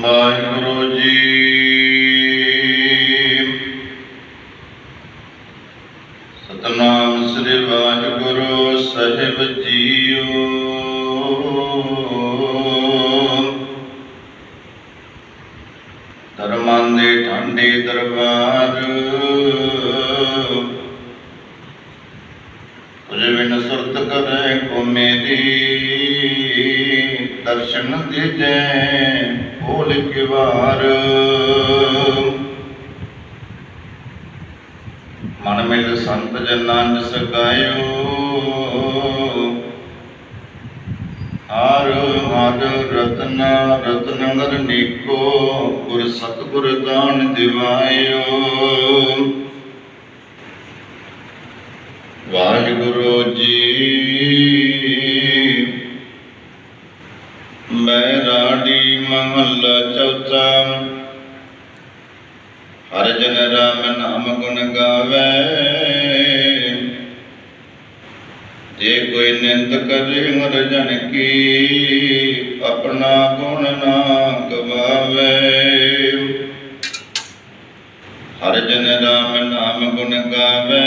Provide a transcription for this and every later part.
ਵਾਹਿਗੁਰੂ ਜੀ। ਸਤਨਾਮ ਸ੍ਰੀ ਵਾਹਿਗੁਰੂ ਸਾਹਿਬ ਜੀਓ। ਧਰਮਾਂ ਦੇ ਠੰਡੇ ਦਰਬਾਰ। ਤੁਝ ਬਿਨ ਸੁਰਤ ਕਰੇ ਕੋ ਮੇਰੀ ਦਰਸ਼ਨ ਦੇ ਜੈ ਕੇ ਵਾਰ। ਮਨ ਮਿਲ ਸੰਤ ਜਨਾਂ ਜਿਸ ਗਾਇਓ ਹਰ ਹਰ ਰਤਨ ਰਤਨ ਗਰ ਨੀਕੋ, ਗੁਰ ਸਤਿਗੁਰ ਦਾਨ ਦਿਵਾਇਓ। ਵਾਹਿਗੁਰੂ ਜੀ ਮੈਂ ਰਾੜੀ ਮਹੱਲਾ ਚੌਥਾ। ਹਰ ਜਨ ਰਾਮ ਨਾਮ ਗੁਣ ਗਾਵੇ। ਜੇ ਕੋਈ ਨਿੰਦ ਕਰੇ ਮਰ ਜਨ ਕੀ, ਆਪਣਾ ਗੁਣ ਨਾ ਗਵਾਵੇ। ਹਰ ਜਨ ਰਾਮ ਨਾਮ ਗੁਣ ਗਾਵੇ।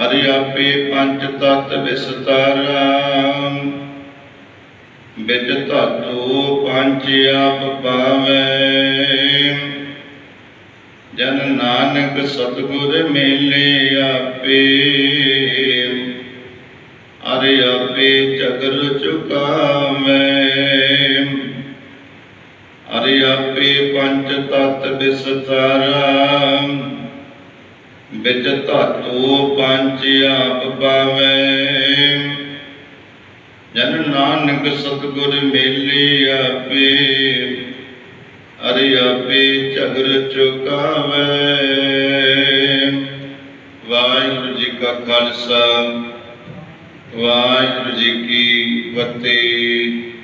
ਹਰਿ ਆਪੇ ਪੰਜ ਤਤ ਵਿਸਤਾਰਾ। ਵਿੱਚ ਧਾਤੂ ਪੰਜ ਆਪ ਪਾਵੇ। ਜਨ ਨਾਨਕ ਸਤਿਗੁਰ ਮੇਲੇ ਆਪੇ। ਅਰੇ ਆਪੇ ਚਗਰ ਚੁਕਾਵੇ। ਅਰੇ ਆਪੇ ਪੰਜ ਤਤ ਵਿਸਤਾਰਾ। ਵਿੱਚ ਧਾਤੂ ਪੰਜ ਆਪ ਪਾਵੇ। ਜਨ ਨਾਨਕ ਸਤਿਗੁਰ ਮੇਲੇ ਆਪੇ ਅਰੇ ਆਪੇ ਝਗਰ ਚੁਕਾਵੇ। ਵਾਹਿਗੁਰੂ ਜੀ ਕਾ ਖਾਲਸਾ, ਵਾਹਿਗੁਰੂ ਜੀ ਕੀ ਫਤਿਹ।